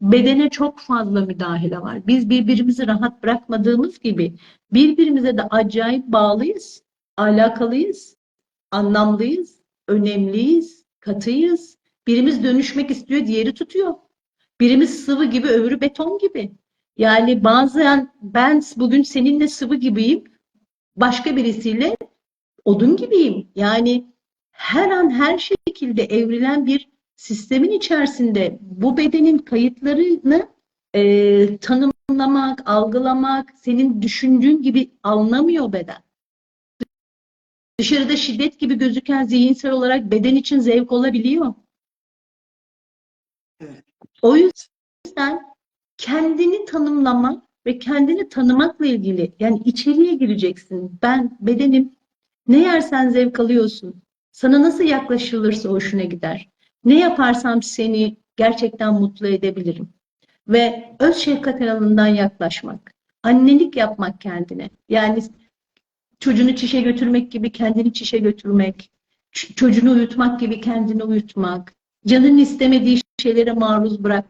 bedene çok fazla müdahale var. Biz birbirimizi rahat bırakmadığımız gibi birbirimize de acayip bağlıyız, alakalıyız, anlamlıyız, önemliyiz, katıyız. Birimiz dönüşmek istiyor, diğeri tutuyor. Birimiz sıvı gibi, öbürü beton gibi. Yani bazen ben bugün seninle sıvı gibiyim, başka birisiyle odun gibiyim. Yani her an her şekilde evrilen bir sistemin içerisinde bu bedenin kayıtlarını e, tanımlamak, algılamak, senin düşündüğün gibi anlamıyor beden. Dışarıda şiddet gibi gözüken zihinsel olarak beden için zevk olabiliyor. Evet. O yüzden kendini tanımlamak ve kendini tanımakla ilgili yani içeriye gireceksin. Ben bedenim ne yersen zevk alıyorsun. Sana nasıl yaklaşılırsa hoşuna gider. Ne yaparsam seni gerçekten mutlu edebilirim. Ve öz şefkat alanından yaklaşmak. Annelik yapmak kendine. Yani çocuğunu çişe götürmek gibi kendini çişe götürmek. Çocuğunu uyutmak gibi kendini uyutmak. Canın istemediği şeylere maruz bırakmak.